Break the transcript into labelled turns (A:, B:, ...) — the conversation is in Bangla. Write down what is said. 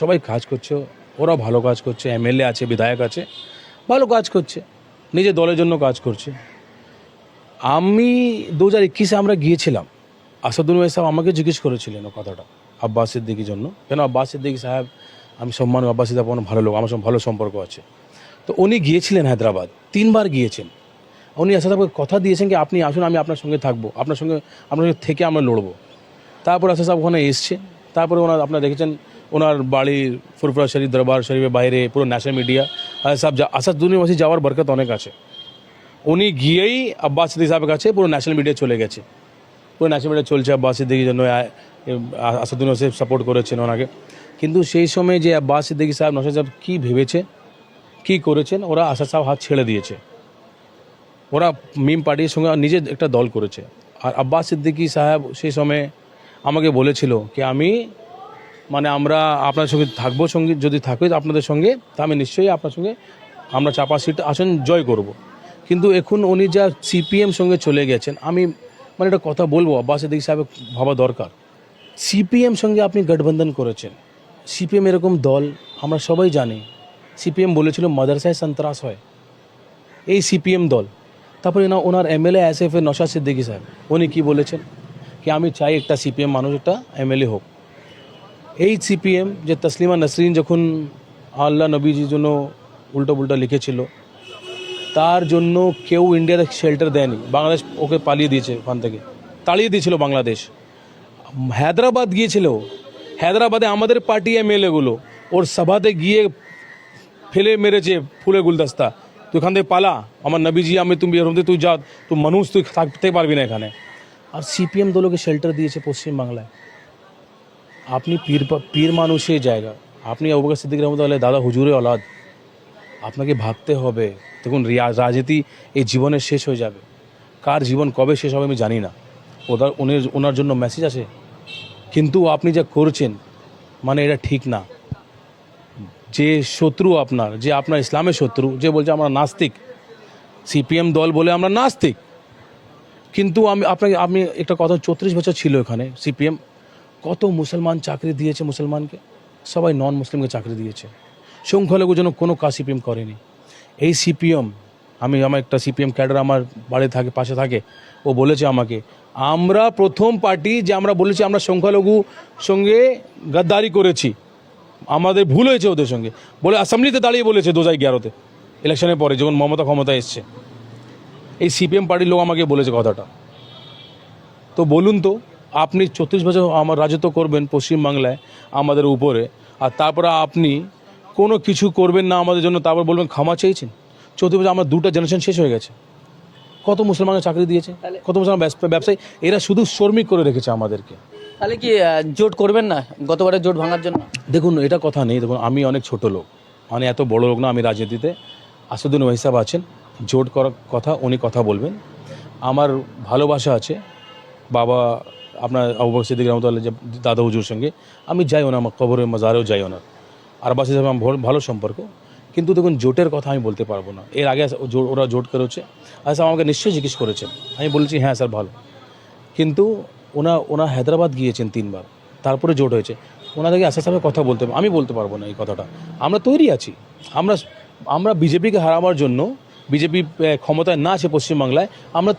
A: সবাই কাজ করছে ওরা ভালো কাজ করছে, এমএলএ আছে, বিধায়ক আছে, ভালো কাজ করছে, নিজের দলের জন্য কাজ করছে। আমি দু হাজার একুশে আমরা গিয়েছিলাম, আসাদুল ভাই সাহেব আমাকে জিজ্ঞেস করেছিলেন ও কথাটা, আব্বাস সিদ্দিকির জন্য। কেন আব্বাস সিদ্দিকি সাহেব? আমি সম্মান, আব্বাস সিদ্দিক আমার ভালো লোক, আমার সঙ্গে ভালো সম্পর্ক আছে। তো উনি গিয়েছিলেন হায়দ্রাবাদ, তিনবার গিয়েছেন। উনি আসাদ সাহেবকে কথা দিয়েছেন কি, আপনি আসুন, আমি আপনার সঙ্গে থাকব, আপনার সঙ্গে আপনার সঙ্গে থেকে আমরা লড়বো। তারপর আসাদ সাহেব ওখানে এসছে, তারপরে ওনার আপনারা দেখেছেন ওনার বাড়ির ফুরফুরা শরীফ দরবার শরীফের বাইরে, পুরো ন্যাশনাল মিডিয়া যা- আসাদ দুনিয়াবাসী যাওয়ার বরকত অনেক আছে। উনি গিয়েই আব্বাস সিদ্দিক সাহেবের কাছে পুরো ন্যাশনাল মিডিয়া চলে গেছে। পুরো ন্যাশনাল মিডিয়া চলছে আব্বাস সিদ্দিকির জন্য আসাদুদ্দিন হোসেন সাপোর্ট করেছেন ওনাকে। কিন্তু সেই সময় যে আব্বাস সিদ্দিকি সাহেব নসাদ সাহেব কী ভেবেছে, কী করেছেন, ওরা আসাদ সাহেব হাত ছেড়ে দিয়েছে। ওরা মিম পার্টির সঙ্গে নিজে একটা দল করেছে। আর আব্বাস সিদ্দিকি সাহেব সেই সময় আমাকে বলেছিল কি, আমি মানে আমরা আপনার সঙ্গে থাকব, সঙ্গে যদি থাকি আপনাদের সঙ্গে, তা আমি নিশ্চয়ই আপনার সঙ্গে আমরা চাপা সিট আসন জয় করব। কিন্তু এখন উনি যা সিপিএম সঙ্গে চলে গেছেন, আমি মানে একটা কথা বলব, আব্বাস সিদ্দিকি সাহেব ভাবা দরকার। সিপিএম সঙ্গে আপনি গঠবন্ধন করেছেন, সিপিএম এরকম দল আমরা সবাই জানি। সিপিএম বলেছিল মাদ্রাসায় সন্ত্রাস হয়, এই সিপিএম দল। তারপরে না, ওনার এমএলএ এস এফ এ নশা সিদ্দিকী সাহেব, উনি কি বলেছেন? কি আমি চাই একটা সিপিএম মানুষ, একটা এমএলএ হোক। এই সিপিএম যে তসলিমা নসরিন যখন আল্লাহ নবীজির জন্য উল্টো পুল্টো লিখেছিল, তার জন্য কেউ ইন্ডিয়াতে শেল্টার দেয়নি। বাংলাদেশ ওকে পালিয়ে দিয়েছে ওখান থেকে। তাড়িয়ে দিয়েছিল বাংলাদেশ। হায়দ্রাবাদ গিয়েছিল। হায়দ্রাবাদে আমাদের পার্টি এমএলএগুলো, ওর সভাতে গিয়ে ফেলে মেরেছে ফুলে গুলদস্তা। তুই এখান থেকে পালা। আমার নবীজি, আমি তুমি এরকম তুই যা, তুই মানুষ, তুই থাকতে পারবি না এখানে। আর সিপিএম দলকে শেল্টার দিয়েছে পশ্চিমবাংলায়। আপনি পীর পীর মানুষের জায়গা। আপনি অবকাশ সিদ্দিক রহমতুল্লাহ দাদা হুজুরে অলাদ। আপনাকে ভাবতে হবে, দেখুন রাজনীতি এই জীবনের শেষ হয়ে যাবে। কার জীবন কবে শেষ হবে আমি জানি না। ওদার উনি ওনার জন্য মেসেজ আছে। কিন্তু আপনি যা করছেন মানে এটা ঠিক না। যে শত্রু আপনার, যে আপনার ইসলামের শত্রু, যে বলছে আমরা নাস্তিক। সিপিএম দল বলে আমরা নাস্তিক। কিন্তু আমি আপনাকে আমি একটা কথা, চৌত্রিশ বছর ছিল এখানে, সিপিএম কত মুসলমান চাকরি দিয়েছে মুসলমানকে? সবাই নন মুসলিমকে চাকরি দিয়েছে। সংখ্যালঘু যেন কোনো কাজ সিপিএম করেনি। এই সিপিএম আমি আমার একটা সিপিএম ক্যাডার আমার বাড়ি থাকে, পাশে থাকে, ও বলেছে আমাকে, আমরা প্রথম পার্টি যে আমরা বলেছি আমরা সংখ্যালঘু সঙ্গে গাদ্দারি করেছি। আমাদের ভুল হয়েছে ওদের সঙ্গে। বলে অ্যাসেম্বলিতে দাঁড়িয়ে বলেছে দু হাজার এগারোতে ইলেকশনের পরে যখন মমতা ক্ষমতা এসছে। এই সিপিএম পার্টির লোক আমাকে বলেছে কথাটা। তো বলুন তো আপনি চৌত্রিশ বছর আমার রাজত্ব করবেন পশ্চিমবাংলায় আমাদের উপরে। আর তারপরে আপনি কোনো কিছু করবেন না আমাদের জন্য তারপর বলবেন ক্ষমা চেয়েছেন। চৌত্রিশ বছর আমার দুটো জেনারেশন শেষ হয়ে গেছে। কত মুসলমানকে চাকরি দিয়েছে কত মুসলমান ব্যবসা- ব্যবসায়ী এরা শুধু শ্রমিক করে রেখেছে আমাদেরকে।
B: তাহলে কি জোট করবেন না গতবারের জোট ভাঙার জন্য?
A: দেখুন এটা কথা নেই। দেখুন আমি অনেক ছোট লোক। মানে এত বড় লোক না আমি রাজনীতিতে। আসাদুদ্দিন ওয়াহিসাব আছেন। জোট করার কথা উনি কথা বলবেন। আমার ভালোবাসা আছে। বাবা আপনার আবু বকর সিদ্দিক রহমতুল্লাহ যে দাদা হুজুর সঙ্গে আমি যাই ওনার কবরে মাজারেও যাই ওনার আর বাস হিসাবে আমার ভালো সম্পর্ক। কিন্তু দেখুন, জোটের কথা আমি বলতে পারব না। এর আগে ওরা জোট করেছে। আর স্যার, আমাকে নিশ্চয়ই জিজ্ঞেস করেছেন। আমি বলেছি হ্যাঁ স্যার, ভালো। কিন্তু ওনা ওনা হায়দ্রাবাদ গিয়েছেন তিনবার। তারপরে জোট হয়েছে। ওনাদেরকে আস্তে আস্তে কথা বলতে আমি বলতে পারব না এই কথাটা। আমরা তৈরি আছি। আমরা আমরা বিজেপিকে হারাবার জন্য, বিজেপি ক্ষমতায় না আছে পশ্চিমবাংলায়, আমরা